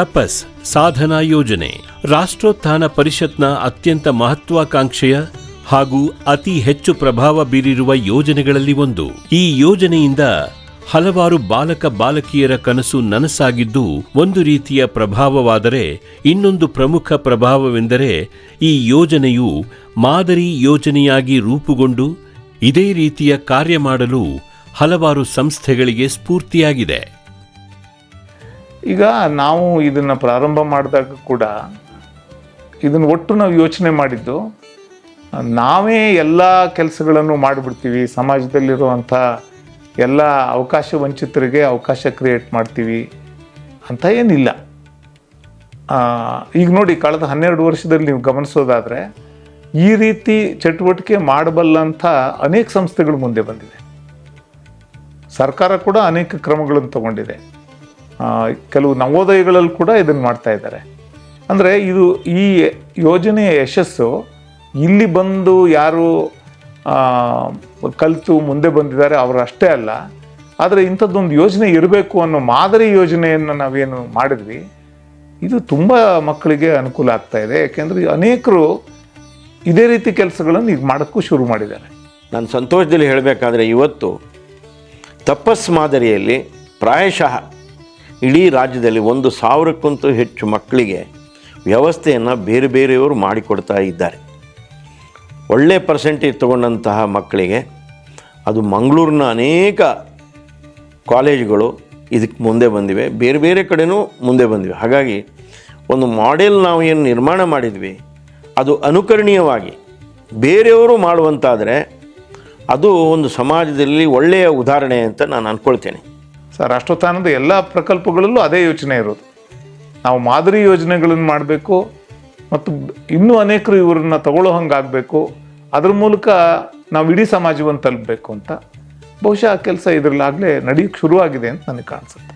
ತಪಸ್, ಸಾಧನಾ ಯೋಜನೆ, ರಾಷ್ಟ್ರೋತ್ಥಾನ ಪರಿಷತ್ನ ಅತ್ಯಂತ ಮಹತ್ವಾಕಾಂಕ್ಷೆಯ ಹಾಗೂ ಅತಿ ಹೆಚ್ಚು ಪ್ರಭಾವ ಬೀರಿರುವ ಯೋಜನೆಗಳಲ್ಲಿ ಒಂದು. ಈ ಯೋಜನೆಯಿಂದ ಹಲವಾರು ಬಾಲಕ ಬಾಲಕಿಯರ ಕನಸು ನನಸಾಗಿದ್ದು, ಒಂದು ರೀತಿಯ ಪ್ರಭಾವವಾದರೆ ಇನ್ನೊಂದು ಪ್ರಮುಖ ಪ್ರಭಾವವೆಂದರೆ ಈ ಯೋಜನೆಯು ಮಾದರಿ ಯೋಜನೆಯಾಗಿ ರೂಪುಗೊಂಡು ಇದೇ ರೀತಿಯ ಕಾರ್ಯ ಮಾಡಲು ಹಲವಾರು ಸಂಸ್ಥೆಗಳಿಗೆ ಸ್ಫೂರ್ತಿಯಾಗಿದೆ. ಈಗ ನಾವು ಇದನ್ನು ಪ್ರಾರಂಭ ಮಾಡಿದಾಗ ಕೂಡ ಇದನ್ನು ಒಟ್ಟು ನಾವು ಯೋಚನೆ ಮಾಡಿದ್ದು, ನಾವೇ ಎಲ್ಲ ಕೆಲಸಗಳನ್ನು ಮಾಡಿಬಿಡ್ತೀವಿ, ಸಮಾಜದಲ್ಲಿರುವಂಥ ಎಲ್ಲ ಅವಕಾಶ ವಂಚಿತರಿಗೆ ಅವಕಾಶ ಕ್ರಿಯೇಟ್ ಮಾಡ್ತೀವಿ ಅಂತ ಏನಿಲ್ಲ. ಈಗ ನೋಡಿ ಕಳೆದ ಹನ್ನೆರಡು ವರ್ಷದಲ್ಲಿ ನೀವು ಗಮನಿಸೋದಾದರೆ ಈ ರೀತಿ ಚಟುವಟಿಕೆ ಮಾಡಬಲ್ಲಂಥ ಅನೇಕ ಸಂಸ್ಥೆಗಳು ಮುಂದೆ ಬಂದಿದೆ. ಸರ್ಕಾರ ಕೂಡ ಅನೇಕ ಕ್ರಮಗಳನ್ನು ತಗೊಂಡಿದೆ. ಕೆಲವು ನವೋದಯಗಳಲ್ಲಿ ಕೂಡ ಇದನ್ನು ಮಾಡ್ತಾ ಇದ್ದಾರೆ. ಅಂದರೆ ಇದು ಈ ಯೋಜನೆಯ ಯಶಸ್ಸು ಇಲ್ಲಿ ಬಂದು ಯಾರು ಕಲಿತು ಮುಂದೆ ಬಂದಿದ್ದಾರೆ ಅವರು ಅಷ್ಟೇ ಅಲ್ಲ, ಆದರೆ ಇಂಥದ್ದೊಂದು ಯೋಜನೆ ಇರಬೇಕು ಅನ್ನೋ ಮಾದರಿ ಯೋಜನೆಯನ್ನು ನಾವೇನು ಮಾಡಿದ್ವಿ. ಇದು ತುಂಬ ಮಕ್ಕಳಿಗೆ ಅನುಕೂಲ ಆಗ್ತಾ ಇದೆ, ಯಾಕೆಂದರೆ ಅನೇಕರು ಇದೇ ರೀತಿ ಕೆಲಸಗಳನ್ನು ಈಗ ಮಾಡೋಕ್ಕೂ ಶುರು ಮಾಡಿದ್ದಾರೆ. ನಾನು ಸಂತೋಷದಲ್ಲಿ ಹೇಳಬೇಕಾದ್ರೆ ಇವತ್ತು ತಪಸ್ ಮಾದರಿಯಲ್ಲಿ ಪ್ರಾಯಶಃ ಇಡೀ ರಾಜ್ಯದಲ್ಲಿ ಒಂದು ಸಾವಿರಕ್ಕಂತೂ ಹೆಚ್ಚು ಮಕ್ಕಳಿಗೆ ವ್ಯವಸ್ಥೆಯನ್ನು ಬೇರೆ ಬೇರೆಯವರು ಮಾಡಿಕೊಡ್ತಾ ಇದ್ದಾರೆ. ಒಳ್ಳೆ ಪರ್ಸೆಂಟೇಜ್ ತಗೊಂಡಂತಹ ಮಕ್ಕಳಿಗೆ ಅದು ಮಂಗಳೂರಿನ ಅನೇಕ ಕಾಲೇಜುಗಳು ಇದಕ್ಕೆ ಮುಂದೆ ಬಂದಿವೆ. ಬೇರೆ ಬೇರೆ ಕಡೆಯೂ ಮುಂದೆ ಬಂದಿವೆ. ಹಾಗಾಗಿ ಒಂದು ಮಾಡೆಲ್ ನಾವು ಏನು ನಿರ್ಮಾಣ ಮಾಡಿದ್ವಿ, ಅದು ಅನುಕರಣೀಯವಾಗಿ ಬೇರೆಯವರು ಮಾಡುವಂತಾದರೆ ಅದು ಒಂದು ಸಮಾಜದಲ್ಲಿ ಒಳ್ಳೆಯ ಉದಾಹರಣೆ ಅಂತ ನಾನು ಅಂದ್ಕೊಳ್ತೇನೆ ರಾಷ್ಟ್ರೋತ್ಥಾನದ ಎಲ್ಲ ಪ್ರಕಲ್ಪಗಳಲ್ಲೂ ಅದೇ ಯೋಚನೆ ಇರೋದು. ನಾವು ಮಾದರಿ ಯೋಜನೆಗಳನ್ನು ಮಾಡಬೇಕು ಮತ್ತು ಇನ್ನೂ ಅನೇಕರು ಇವರನ್ನ ತಗೊಳ್ಳೋ ಹಂಗೆ ಆಗಬೇಕು ಅದ್ರ ಮೂಲಕ ನಾವು ಇಡೀ ಸಮಾಜವನ್ನು ತಲುಪಬೇಕು ಅಂತ ಬಹುಶಃ ಆ ಕೆಲಸ ಇದರಲ್ಲಾಗಲೇ ನಡೆಯೋಕ್ಕೆ ಶುರುವಾಗಿದೆ ಅಂತ ನನಗೆ ಕಾಣಿಸುತ್ತೆ.